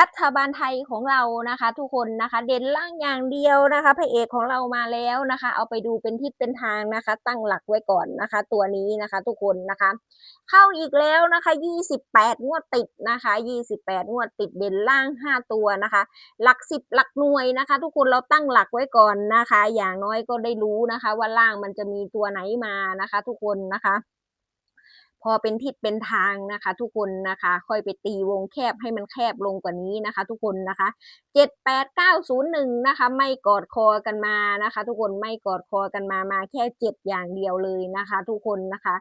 รัฐบาลไทยของเรานะคะ ทุกคนนะคะ เด่นล่างอย่างเดียวนะคะพระเอกของเรามาแล้วนะคะ เอาไปดูเป็นทิศเป็นทางนะคะ ตั้งหลักไว้ก่อนนะคะ ตัวนี้นะคะ ทุกคนนะคะ เข้าอีกแล้วนะคะ 28 งวดติดนะคะ 28 งวดติดเด่นล่าง 5 ตัวนะคะ หลัก 10 หลักหน่วยนะคะ ทุกคนเราตั้งหลักไว้ก่อนนะคะ อย่างน้อยก็ได้รู้นะคะ ว่าล่างมันจะมีตัวไหนมานะคะ ทุกคนนะคะ พอเป็นทิศเป็นทางนะคะ ทุกคนนะคะ ค่อยไปตีวงแคบให้มันแคบลงกว่านี้นะคะ ทุกคนนะคะเจ็ดแปดเก้าศูนย์หนึ่งนะคะ ไม่กอดคอกันมานะคะ ทุกคนไม่กอดคอกันมามาแค่เจ็ดอย่างเดียวเลยนะคะ ทุกคนนะคะ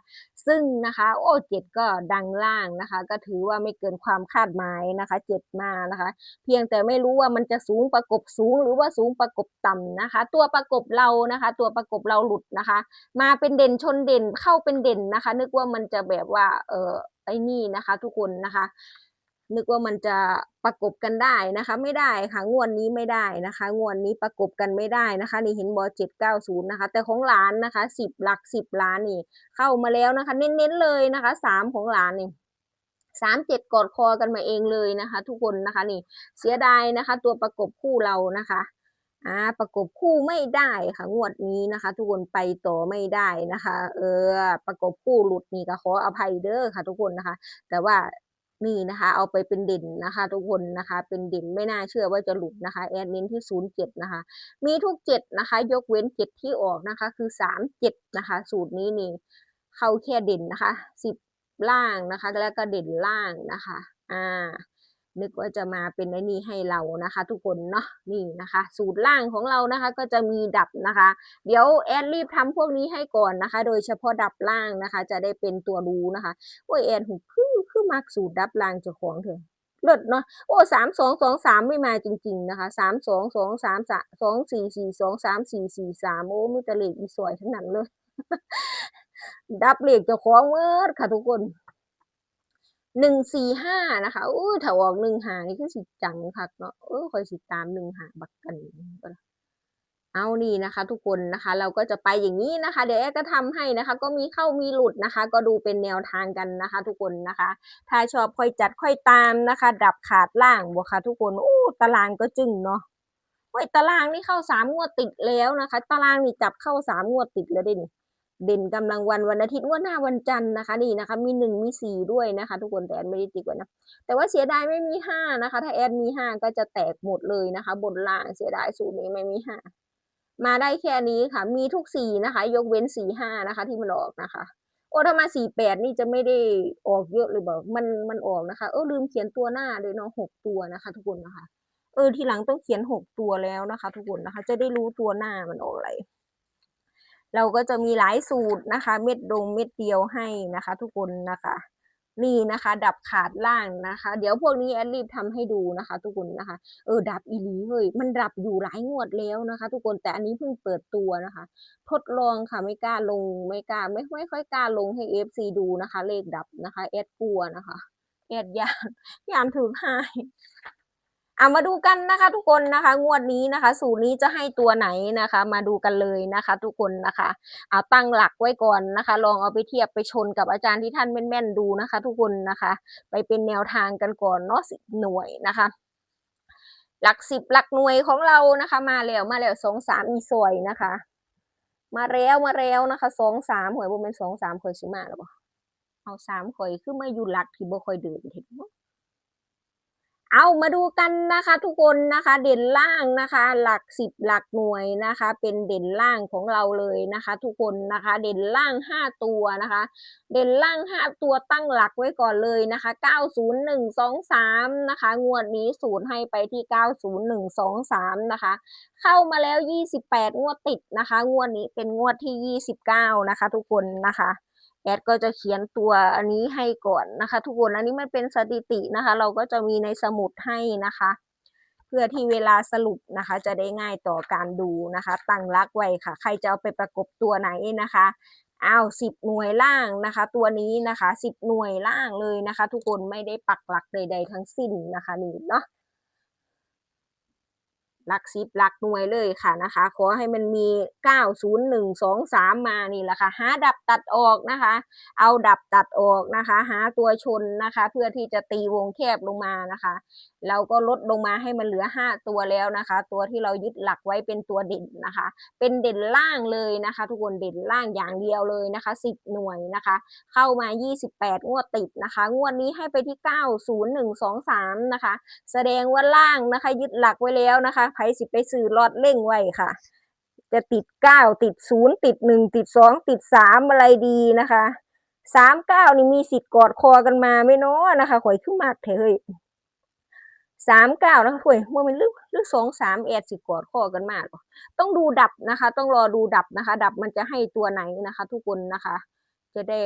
ซึ่งนะคะโอ้เจ็ดก็ดังล่างนะคะ ก็ถือว่าไม่เกินความคาดหมายนะคะเจ็ดมานะคะ เพียงแต่ไม่รู้ว่ามันจะสูงประกบสูงหรือว่าสูงประกบต่ำนะคะ ตัวประกบเรานะคะ ตัวประกบเราหลุดนะคะ มาเป็นเด่นชนเด่นเข้าเป็นเด่นนะคะ นึกว่ามันจะแบบว่าเออไอ้นี่นะคะ ทุกคนนะคะ นึกว่ามันจะประกบกันได้นะคะ ไม่ได้ค่ะงวดนี้ไม่ได้นะคะ งวดนี้ประกบกันไม่ได้นะคะ นี่เห็นบอเจ็ดเก้าศูนย์นะคะ แต่ของหลานนะคะสิบหลักสิบล้านนี่ เข้ามาแล้วนะคะ เน้นๆเลยนะคะสามของหลานนี่สามเจ็ดกอดคอกันมาเองเลยนะคะ ทุกคนนะคะนี่เสียดายนะคะ ตัวประกบคู่เรานะคะอ่าประกบคู่ไม่ได้ค่ะงวดนี้นะคะ ทุกคนไปต่อไม่ได้นะคะ เออ ประกบคู่หลุดนี่ก็ขออภัยเด้อค่ะ ทุกคนนะคะ แต่ว่า นี่นะคะ เอาไปเป็นเด่นนะคะ ทุกคนนะคะ เป็นเด่นไม่น่าเชื่อว่าจะหลุดนะคะ แอดมินที่ศูนย์เจ็ดนะคะ มีทุกเจ็ดนะคะ ยกเว้นเจ็ดที่ออกนะคะ คือสามเจ็ดนะคะ สูตรนี้นี่เข้าแค่เด่นนะคะสิบล่างนะคะ แล้วก็เด่นล่างนะคะ อ่า นึกว่าจะมาเป็นไอ้นี่ให้เรานะคะ ทุกคนเนาะนี่นะคะ สูตรล่างของเรานะคะ ก็จะมีดับนะคะ เดี๋ยวแอดรีบทำพวกนี้ให้ก่อนนะคะ โดยเฉพาะดับล่างนะคะ จะได้เป็นตัวรู้นะคะโอ้ยแอดหูคือคือ มักสูตรดับลางเจ้าของเถอะเลิศเนาะโอ้สามสองสองสามไม่มาจริง ๆ นะคะสามสองสองสามสองสี่สี่สองสามสี่สี่สามโอ้มีต่เลขอีสวยทั้งนั้นเลย ดับเลขเจ้าของเมื่อค่ะทุกคนหนึ่งสี่ห้านะคะอู้ถ้าออกหนึ่งหานี่คือสิจังคักเนาะเออคอยสิตามหนึ่งหาบักกัน เอานี่นะคะ ทุกคนนะคะ เราก็จะไปอย่างนี้นะคะ เดี๋ยวแอดก็ทำให้นะคะ ก็มีเข้ามีหลุดนะคะ ก็ดูเป็นแนวทางกันนะคะ ทุกคนนะคะ ถ้าชอบค่อยจัดค่อยตามนะคะ ดับขาดล่างบวกค่ะ ทุกคนโอ้ตารางก็จึงเนาะโอ้ยตารางนี่เข้าสามงวดติดแล้วนะคะ ตารางนี่จับเข้าสามงวดติดแล้วเด้นี่เด่นกำลังวันวันอาทิตย์งวดหน้าวันจันทร์นะคะนี่นะคะ มีหนึ่งมีสี่ด้วยนะคะ ทุกคนแต่แอดไม่ได้ติ๊กไว้นะแต่ว่าเสียดายไม่มีห้านะคะ ถ้าแอดมีห้าก็จะแตกหมดเลยนะคะ บนล่างเสียดายสูตรนี้ไม่มีห้า มาได้แค่นี้ค่ะ มีทุกสี่นะคะ ยกเว้นสี่ห้านะคะ ที่มันออกนะคะ โอ้ถ้ามาสี่แปดนี่จะไม่ได้ออกเยอะเลยบอกมันมันออกนะคะเออลืมเขียนตัวหน้าเลยเนาะหกตัวนะคะ ทุกคนนะคะ เออทีหลังต้องเขียนหกตัวแล้วนะคะ ทุกคนนะคะ จะได้รู้ตัวหน้ามันออกอะไรเราก็จะมีหลายสูตรนะคะ เม็ดดงเม็ดเดียวให้นะคะ ทุกคนนะคะ นี่นะคะ ดับขาดล่างนะคะ เดี๋ยวพวกนี้แอดรีบทำให้ดูนะคะ ทุกคนนะคะ เออดับอีหลีเฮ้ยมันดับอยู่หลายงวดแล้วนะคะ ทุกคนแต่อันนี้เพิ่งเปิดตัวนะคะ ทดลองค่ะไม่กล้าลงไม่กล้าไม่ไม่ค่อยกล้าลงให้เอฟซีดูนะคะ เลขดับนะคะแอดกลัวนะคะแอดยานยามถือให้ เอามาดูกันนะคะทุกคนนะคะ งวดนี้นะคะ สูตรนี้จะให้ตัวไหนนะคะ มาดูกันเลยนะคะ ทุกคนนะคะเอาตั้งหลักไว้ก่อนนะคะ ลองเอาไปเทียบไปชนกับอาจารย์ที่ท่านแม่นๆดูนะคะ ทุกคนนะคะ ไปเป็นแนวทางกันก่อนเนาะสิหน่วยนะคะหลักสิบหลักหน่วยของเรานะคะ มาแล้วมาแล้วสองสามอีสวยนะคะ มาแล้วมาแล้วนะคะสองสามหวยบ่เป็นสองสามคอยสิมาแล้วบ่เอาสามคอยคือมาอยู่หลักที่บ่คอยเดินเห็นบ่ เอามาดูกันนะคะทุกคนนะคะเด่นล่างนะคะ หลักสิบหลักหน่วยนะคะ เป็นเด่นล่างของเราเลยนะคะ ทุกคนนะคะเด่นล่างห้าตัวนะคะ เด่นล่างห้าตัวตั้งหลักไว้ก่อนเลยนะคะเก้าศูนย์หนึ่งสองสามนะคะงวดนี้ศูนย์ให้ไปที่เก้าศูนย์หนึ่งสองสามนะคะเข้ามาแล้วยี่สิบแปดงวดติดนะคะ งวดนี้เป็นงวดที่ยี่สิบเก้านะคะ ทุกคนนะคะ แอดก็จะเขียนตัวอันนี้ให้ก่อนนะคะ ทุกคนอันนี้มันเป็นสถิตินะคะ เราก็จะมีในสมุดให้นะคะ เพื่อที่เวลาสรุปนะคะ จะได้ง่ายต่อการดูนะคะ ตั้งรักไว้ค่ะ ใครจะเอาไปประกบตัวไหนนะคะอ้าวสิบหน่วยล่างนะคะ ตัวนี้นะคะสิบหน่วยล่างเลยนะคะ ทุกคนไม่ได้ปักหลักใด ๆ ทั้งสิ้นนะคะนี่เนาะ หลักสิบหลักหน่วยเลยค่ะนะคะ ขอให้มันมี 90123 มานี่แหละค่ะ หาดับตัดออกนะคะ เอาดับตัดออกนะคะ หาตัวชนนะคะ เพื่อที่จะตีวงแคบลงมานะคะ เราก็ลดลงมาให้มันเหลือ 5 ตัวแล้วนะคะ ตัวที่เรายึดหลักไว้เป็นตัวเด่นนะคะ เป็นเด่นล่างเลยนะคะ ทุกคนเด่นล่างอย่างเดียวเลยนะคะ 10 หน่วยนะคะ เข้ามา 28 งวดติดนะคะ งวดนี้ให้ไปที่ 90123 นะคะ แสดงว่าล่างนะคะ ยึดหลักไว้แล้วนะคะไผสิไปซื้อลอดเล่งไว้ค่ะ จะติด9ติด0ติด1ติด2ติด3อะไรดีนะคะ39นี่มีสิทธิ์กอดคอกันมาไหม่น้อนะคะข่อยขึ้นมากเถอะเฮ้ย39นะคะข่อยว่ามันลึกลึก2 3แอดสิทธิ์กอดคอกันมากต้องดูดับนะคะ ต้องรอดูดับนะคะ ดับมันจะให้ตัวไหนนะคะ ทุกคนนะคะ จะได้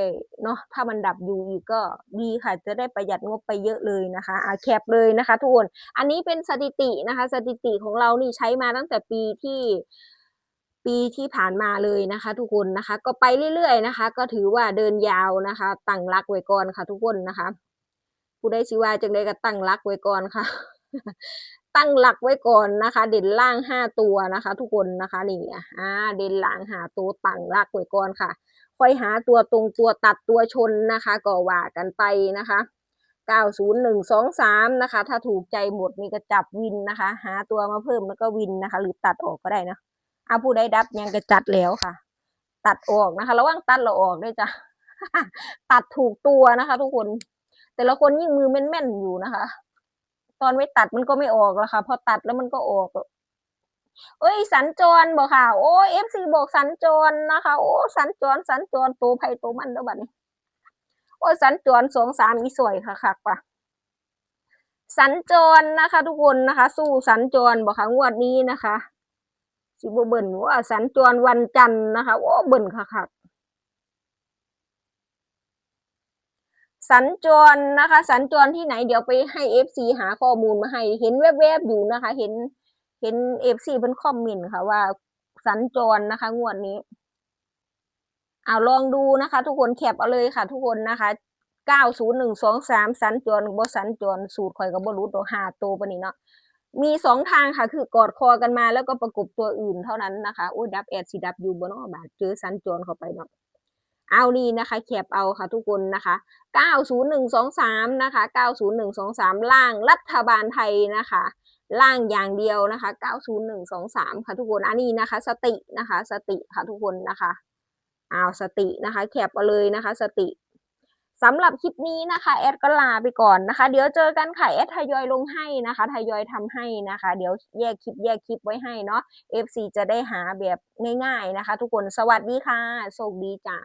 เนาะถ้ามันดับอยู่อีกก็ดีค่ะ จะได้ประหยัดงบไปเยอะเลยนะคะอาแคปเลยนะคะทุกคนอันนี้เป็นสถิตินะคะ สถิติของเรานี่ใช้มาตั้งแต่ปีที่ปีที่ผ่านมาเลยนะคะ ทุกคนนะคะ ก็ไปเรื่อยๆนะคะ ก็ถือว่าเดินยาวนะคะ ตั้งรักไว้ก่อนค่ะ ทุกคนนะคะผู้ได้ชิว่าจังได้ก็ตั้งรักไว้ก่อนค่ะ ตั้งหลักไว้ก่อนนะคะ เด่นล่างห้าตัวนะคะ ทุกคนนะคะนี่อ่าเด่นล่างหาตัวตั้งหลักไว้ก่อนค่ะ ค่อยหาตัวตรงตัวตัดตัวชนนะคะก็ว่ากันไปนะคะ 90123 นะคะ ถ้าถูกใจหมดนี่ก็จับวินนะคะ หาตัวมาเพิ่มแล้วก็วินนะคะ หรือตัดออกก็ได้นะเอาผู้ได้ดับยังก็จัดแล้วค่ะ ตัดออกนะคะ ระวังตัดเราออกด้วยจ้ะตัดถูกตัวนะคะ ทุกคน แต่ละคนยิ่งมือแม่นๆอยู่นะคะ ตอนไม่ตัดมันก็ไม่ออกแล้วค่ะ พอตัดแล้วมันก็ออก เอ้ย สัญจรบอกค่ะ โอ้เอฟซีบอกสัญจรนะคะ โอ้สัญจรสัญจรตัวไผ่ตัวมันแล้วบัดนี้ โอ้สัญจรสองสามอีสวยค่ะคักป่ะสัญจรนะคะ ทุกคนนะคะ สู้สัญจรบอกค่ะงวดนี้นะคะสิบเบิ่นว่าสัญจรวันจันทร์นะคะโอ้เบิ่นค่ะคักสัญจรนะคะ สัญจรที่ไหนเดี๋ยวไปให้เอฟซีหาข้อมูลมาให้ เห็นแวบๆอยู่นะคะ เห็น เห็นเอฟซีเพิ่นคอมเมนต์ค่ะว่า สัญจรนะคะ งวดนี้เอาลองดูนะคะ ทุกคนแคปเอาเลยค่ะ ทุกคนนะคะ90123สัญจรบ่สัญจรสูตรข่อยก็บ่รู้ตัวหาตัวปนนี้เนาะมีสองทางค่ะ คือกอดคอกันมาแล้วก็ประกบตัวอื่นเท่านั้นนะคะโอ้ยดับแอดสิดับอยู่บ่เนาะบาดเจอสัญจรเข้าไปเนาะเอานี่นะคะแคปเอาค่ะทุกคนนะคะ 90123 นะคะ 90123 ล่างรัฐบาลไทยนะคะ ล่างอย่างเดียวนะคะ 90123 ค่ะทุกคน อันนี้นะคะ สตินะคะ สติค่ะทุกคนนะคะเอาสตินะคะแคปเอาเลยนะคะ สติสำหรับคลิปนี้นะคะแอดก็ลาไปก่อนนะคะ เดี๋ยวเจอกันค่ะแอดทยอยลงให้นะคะทยอยทำให้นะคะ เดี๋ยวแยกคลิปแยกคลิปไว้ให้เนาะ FC จะได้หาแบบง่าย ๆนะคะ ทุกคนสวัสดีค่ะโชคดีจ้า